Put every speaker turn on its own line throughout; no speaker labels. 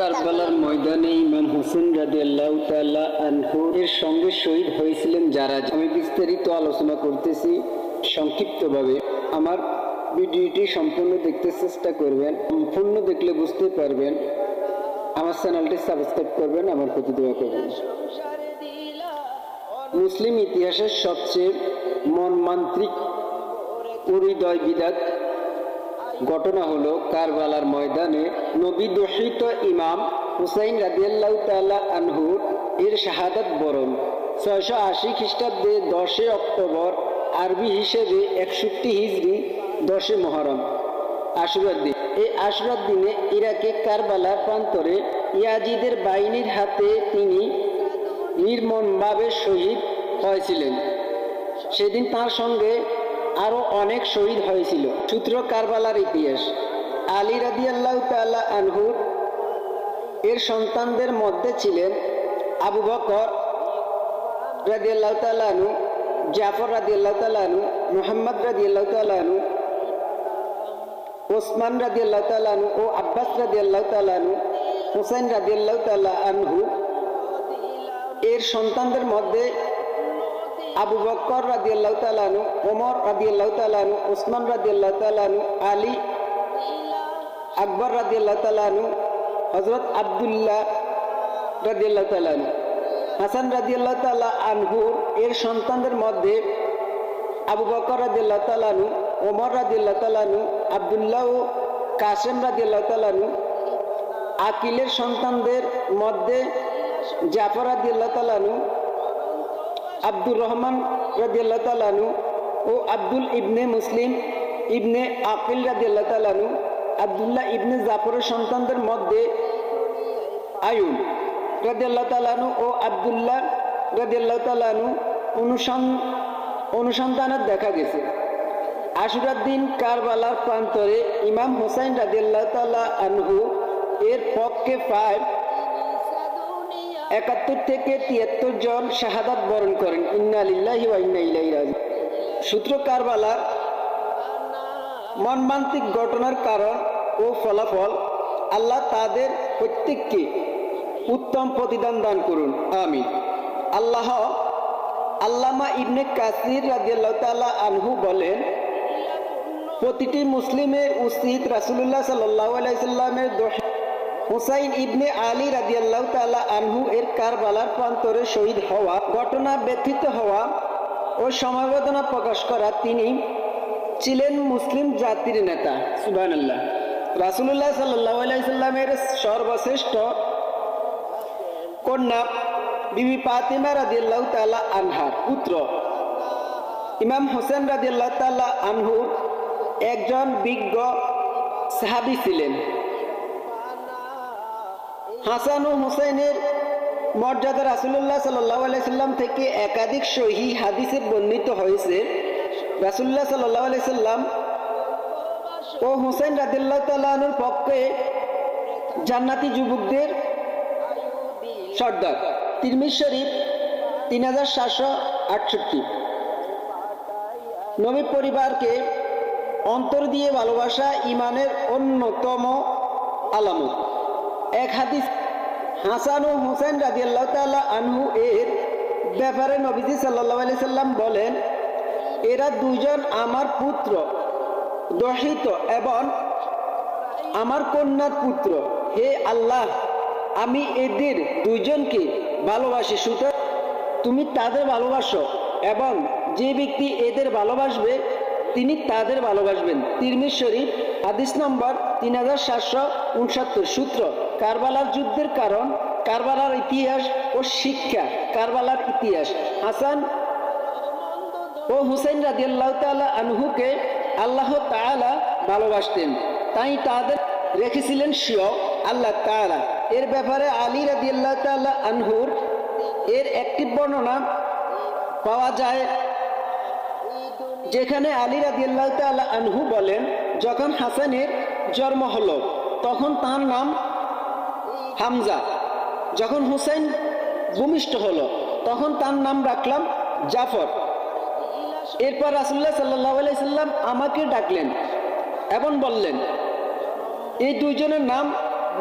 কারবালার ময়দানে ইমাম হোসেন রাজি আল্লাহ এর সঙ্গে শহীদ হয়েছিলেন যারা। আমি বিস্তারিত আলোচনা করতেছি সংক্ষিপ্তভাবে। আমার ভিডিওটি সম্পূর্ণ দেখতে চেষ্টা করবেন, সম্পূর্ণ দেখলে বুঝতে পারবেন। আমার চ্যানেলটি সাবস্ক্রাইব করবেন, আমার প্রতি দোয়া করবেন। মুসলিম ইতিহাসের সবচেয়ে মনমান্ত্রিক হৃদয় বিদাত ঘটনা হলো কারবালার ময়দানে নবী দোষিত ইমাম হুসাইন রাদিয়াল্লাহ তাআলা আনহু এর শাহাদাত বরণ। ছয়শো আশি খ্রিস্টাব্দে দশই অক্টোবর আরবি হিসেবে একষট্টি হিজড়ি দশে মহরম। আশুরার দিন। এই আশুরার দিনে ইরাকে কারবালার প্রান্তরে ইয়াজিদের বাহিনীর হাতে তিনি নির্মমভাবে শহীদ হয়েছিলেন। সেদিন তার সঙ্গে আরও অনেক শহীদ হয়েছিল। সূত্র কারবালার ইতিহাস। আলী রাদি আল্লাহ তাল্লাহ আনহুর এর সন্তানদের মধ্যে ছিলেন আবু বকর রাদি আল্লাহ তালু জাফর রাদি আল্লাহ তালু মোহাম্মদ রাদি আল্লাহ তালু ওসমান রাদি আল্লাহ তালু ও আব্বাস রাদি আল্লাহ তালু হুসাইন রাদি আল্লাহ তাল্লাহ আনহু, এর সন্তানদের মধ্যে আবু বক্কর রাদি আল্লাহ তালানু ওমর রাদি আল্লাহ তালানু ওসমান রাদি আল্লাহ তালানু আলী আকবর রাদি আল্লাহ তালানু হজরত আবদুল্লাহ রাদি আল্লাহ তালানু হাসান রাদি আল্লাহ তালা আনহুর এর সন্তানদের মধ্যে আবু বকর রাদি আল্লাহ তালানু ওমর রাদি আল্লাহ তালানু আবদুল্লাহ ও কাসেম রাদি আল্লাহ তালানু আকিলের সন্তানদের মধ্যে জাফর রাদি আল্লাহ তালানু আব্দুর রহমান রাজিয়াল্লাহ তালানু ও আব্দুল ইবনে মুসলিম ইবনে আকিল রাজিয়াল্লাহ তালানু আবদুল্লাহ ইবনে জাফরের সন্তানদের মধ্যে আয়ুন রাজিয়াল্লাহ তালানু ও আবদুল্লাহ রাজিয়াল্লাহ তালানু অনুসন অনুসন্ধানের দেখা গেছে। আশুরার দিন কারবালার প্রান্তরে ইমাম হোসাইন রাজিয়াল্লাহ তাল্লাহ আনহু এর পক্ষে প্রায় একাত্তর থেকে তিয়াত্তর জন শাহাদাত বরণ করেন। ইন্না ওয়া ইন্না ইলাইহি রাজি সূত্র কারবালার মর্মান্তিক ঘটনার কারণ ও ফলাফল আল্লাহ তাদের প্রত্যেককে উত্তম প্রতিদান দান করুন। আমিন। আল্লাহ আল্লামা ইবনে কাসির রাজিয়াল্লাহ তাআলা আনহু বলেন, প্রতিটি মুসলিমের উচিত রাসূলুল্লাহ সাল্লাল্লাহু আলাইহি সাল্লামের হুসাইন ইবনে আলী রাজিয়াল্লাহ তালা আনহু এর কারবালার প্রান্তরে শহীদ হওয়া, ঘটনা ব্যথিত হওয়া ও সমবেদনা প্রকাশ করা তিনি ছিলেন মুসলিম জাতির নেতা। সুবাহ রাসুল্লাহ সাল্লাহ আলাইসাল্লামের সর্বশ্রেষ্ঠ কন্যা বিবি পাতিমা রাজিয়াল্লাহ তালা আনহার পুত্র। ইমাম হোসেন রাজিয়াল্লাহ তালা আনহু একজন বিজ্ঞ সাহাবি ছিলেন। হাসান ও হুসাইনের মর্যাদা রাসুল্লাহ সাল্লাম থেকে একাধিক সহি হাদিসে বর্ণিত হয়েছে। রাসুল্লাহ সাল্লাহ সাল্লাম ও হুসাইন রাদিল্লাহ তালুর পক্ষে জান্নাতি যুবকদের সর্দার। তিরমিজ শরীফ তিন হাজার সাতশো আটষট্টি। নবী পরিবারকে অন্তর দিয়ে ভালোবাসা ইমানের অন্যতম আলামত। এক হাদিস হাসান হুসেন রাজি আল্লাহ তাল্লাহ আনহু এর ব্যাপারে নবীজি সাল্লাহ আলি সাল্লাম বলেন, এরা দুজন আমার পুত্র, দহিত এবং আমার কন্যার পুত্র। হে আল্লাহ, আমি এদের দুইজনকে ভালোবাসি। সুতরাং তুমি তাদের ভালোবাসো এবং যে ব্যক্তি এদের ভালোবাসবে তিনি তাদের ভালোবাসবেন। তিরমির শরীফ, হাদিস নম্বর তিন হাজার সাতশো উনসত্তর। সূত্র, কারবালার যুদ্ধের কারণ, কারবালার ইতিহাস ও শিক্ষা, কারবালার ইতিহাস। হাসান ও হুসেন রাজিয়াল্লাহ তালা আনহুকে আল্লাহ তালা ভালোবাসতেন। তাই তাদের রেখেছিলেন শিও আল্লাহ তালা এর ব্যাপারে আলী রাজিয়াল্লাহ তালা আনহুর এর একটি বর্ণনা পাওয়া যায় যেখানে আলী রাদিয়াল্লাহ তাআলা আনহু বলেন, যখন হাসানের জন্ম হলো, তখন তার নাম হামজা। যখন হুসাইন ভূমিষ্ঠ হলো, তখন তার নাম রাখলাম জাফর। এরপর রাসুল্লাহ সাল্লাহ সাল্লাম আমাকে ডাকলেন এবং বললেন, এই দুইজনের নাম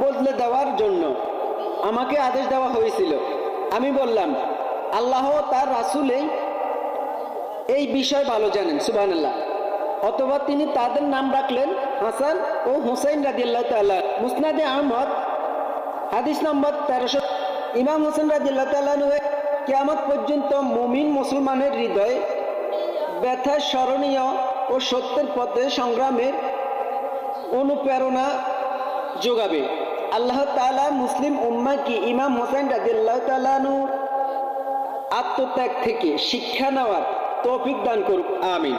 বদলে দেওয়ার জন্য আমাকে আদেশ দেওয়া হয়েছিল। আমি বললাম, আল্লাহ তার রাসুলেই এই বিষয় ভালো জানেন, সুবহানাল্লাহ। অথবা তিনি তাদের নাম রাখলেন হাসান ও হুসাইন রাদিল্লাহ তাল্লাহ মুসনাদে আহমদ, হাদিস নম্বর তেরোশো। ইমাম হোসেন রাদিল্লাহ তাল্লাহ কেয়ামত পর্যন্ত মুমিন মুসলমানের হৃদয়ে ব্যথা স্মরণীয় ও সত্যের পথে সংগ্রামের অনুপ্রেরণা যোগাবে। আল্লাহ তালা মুসলিম উম্মা কি ইমাম হোসেন রাজিল্লাহ তালানুর আত্মত্যাগ থেকে শিক্ষা নেওয়ার তৌফিক দান করুক আমিন।